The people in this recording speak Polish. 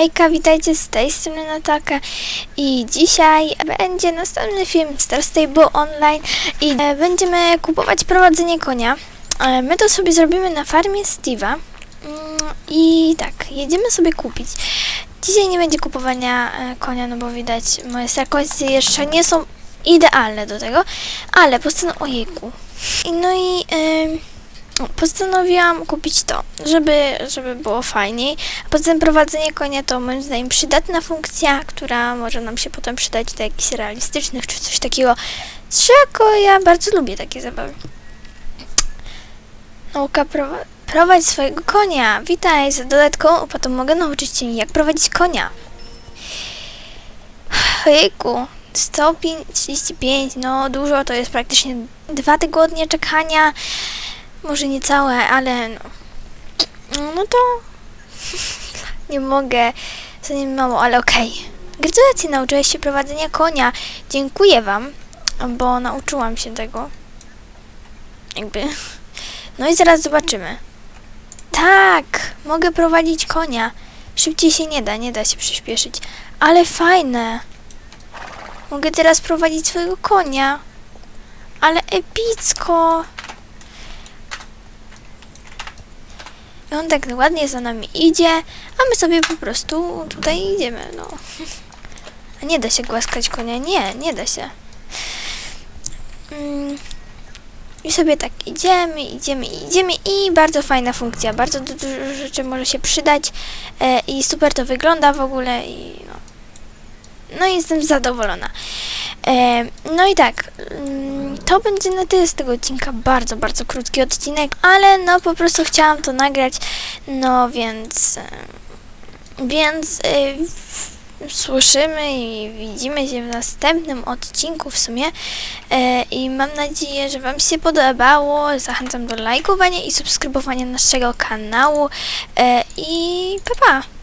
Hejka, witajcie z tej strony Natalka i dzisiaj będzie następny film Star Stable Online i e, będziemy kupować prowadzenie konia. E, my to sobie zrobimy na farmie Steve'a Mm, i tak, jedziemy sobie kupić. Dzisiaj nie będzie kupowania e, konia, no bo widać moje starkości jeszcze nie są idealne do tego, ale postanowiłam, ojejku. No i... postanowiłam kupić to, żeby, żeby było fajniej. Poza prowadzenie konia to moim zdaniem przydatna funkcja, która może nam się potem przydać do jakichś realistycznych czy coś takiego. Czego ja bardzo lubię takie zabawy. Nauka prowa- prowadź swojego konia. Witaj, za dodatkową opłatą mogę nauczyć Cię, jak prowadzić konia. Ojejku, 135, no dużo, to jest praktycznie dwa tygodnie czekania. Może nie całe, ale no. No to. nie mogę. Za nim mało, ale okej. Gratulacje, nauczyłeś się prowadzenia konia. Dziękuję Wam, bo nauczyłam się tego. Jakby. No i zaraz zobaczymy. Tak, mogę prowadzić konia. Szybciej się nie da, nie da się przyspieszyć. Ale fajne. Mogę teraz prowadzić swojego konia. Ale epicko. I on tak ładnie za nami idzie, a my sobie po prostu tutaj idziemy, no. A nie da się głaskać konia, nie, nie da się. Mm. I sobie tak idziemy, idziemy, idziemy i bardzo fajna funkcja, bardzo du- dużo rzeczy może się przydać e, i super to wygląda w ogóle i no. No jestem zadowolona. E, no i tak, mm, to będzie na tyle z tego odcinka. Bardzo, bardzo krótki odcinek, ale no po prostu chciałam to nagrać. No więc. e, Więc. e, Słyszymy i widzimy się w następnym odcinku w sumie i mam nadzieję, że Wam się podobało. Zachęcam do lajkowania i subskrybowania naszego kanału i pa pa!